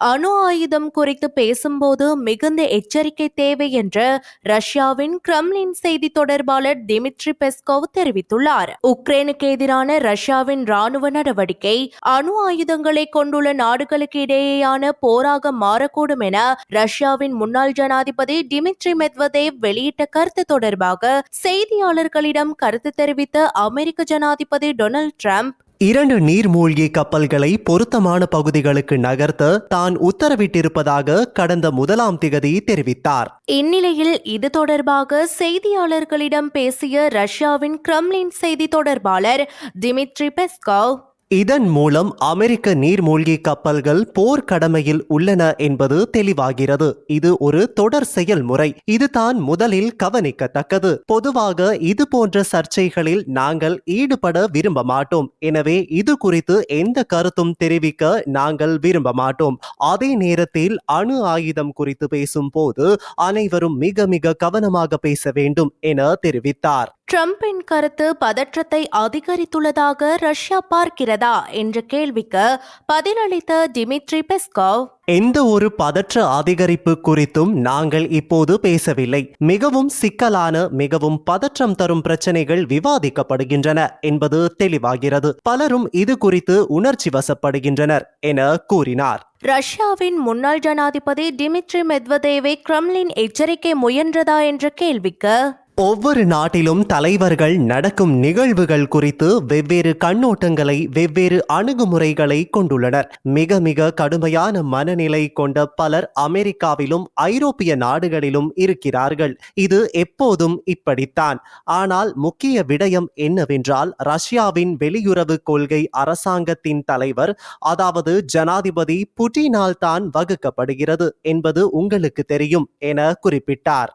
அணு ஆயுதம் குறித்து பேசும்போது மிகுந்த எச்சரிக்கை தேவை என்று ரஷ்யாவின் கிரெம்லின் செய்தி தொடர்பாளர் டிமிட்ரி பெஸ்கோவ் தெரிவித்துள்ளார். உக்ரைனுக்கு எதிரான ரஷ்யாவின் ராணுவ நடவடிக்கை அணு ஆயுதங்களை கொண்டுள்ள நாடுகளுக்கு இடையேயான போராக மாறக்கூடும் என ரஷ்யாவின் முன்னாள் ஜனாதிபதி டிமிட்ரி மெத்வதேவ் வெளியிட்ட கருத்து தொடர்பாக செய்தியாளர்களிடம் கருத்து தெரிவித்த அமெரிக்க ஜனாதிபதி டொனால்ட் ட்ரம்ப் இரண்டு நீர்மூழ்கி கப்பல்களை பொருத்தமான பகுதிகளுக்கு நகர்த்த தான் உத்தரவிட்டிருப்பதாக கடந்த முதலாம் திகதி தெரிவித்தார். இந்நிலையில் இது தொடர்பாக செய்தியாளர்களிடம் பேசிய ரஷ்யாவின் கிரம்லின் செய்தி தொடர்பாளர் டிமிட்ரி பெஸ்கோவ் இதன் மூலம் அமெரிக்க நீர்மூழ்கி கப்பல்கள் போர் கடமையில் உள்ளன என்பது தெளிவாகிறது. இது ஒரு தொடர் செயல்முறை இதுதான் முதலில் கவனிக்கத்தக்கது. பொதுவாக இது போன்ற சர்ச்சைகளில் நாங்கள் ஈடுபட விரும்ப மாட்டோம். எனவே இது குறித்து எந்த கருத்தும் தெரிவிக்க நாங்கள் விரும்ப மாட்டோம். அதே நேரத்தில் அணு ஆயுதம் குறித்து பேசும்போது அனைவரும் மிக மிக கவனமாக பேச வேண்டும் என தெரிவித்தார். ட்ரம்பின் கருத்து பதற்றத்தை அதிகரித்துள்ளதாக ரஷ்யா பார்க்கிறதா என்ற கேள்விக்கு பதிலளித்த டிமிட்ரி பெஸ்கோவ். எந்த ஒரு பதற்ற அதிகரிப்பு குறித்தும் நாங்கள் இப்போது பேசவில்லை. மிகவும் சிக்கலான மிகவும் பதற்றம் தரும் பிரச்சனைகள் விவாதிக்கப்படுகின்றன என்பது தெளிவாகிறது. பலரும் இது குறித்து உணர்ச்சி வசப்படுகின்றனர் என கூறினார். ரஷ்யாவின் முன்னாள் ஜனாதிபதி டிமிட்ரி மெத்வதேவை கிரெம்லின் எச்சரிக்கை முயன்றதா என்ற கேள்விக்கு ஒவ்வொரு நாட்டிலும் தலைவர்கள் நடக்கும் நிகழ்வுகள் குறித்து வெவ்வேறு கண்ணோட்டங்களை வெவ்வேறு அணுகுமுறைகளை கொண்டுள்ளனர். மிக மிக கடுமையான மனநிலை கொண்ட பலர் அமெரிக்காவிலும் ஐரோப்பிய நாடுகளிலும் இருக்கிறார்கள். இது எப்போதும் இப்படித்தான். ஆனால் முக்கிய விடயம் என்னவென்றால் ரஷ்யாவின் வெளியுறவு கொள்கை அரசாங்கத்தின் தலைவர் அதாவது ஜனாதிபதி புட்டினால் தான் வகுக்கப்படுகிறது என்பது உங்களுக்கு தெரியும் என குறிப்பிட்டார்.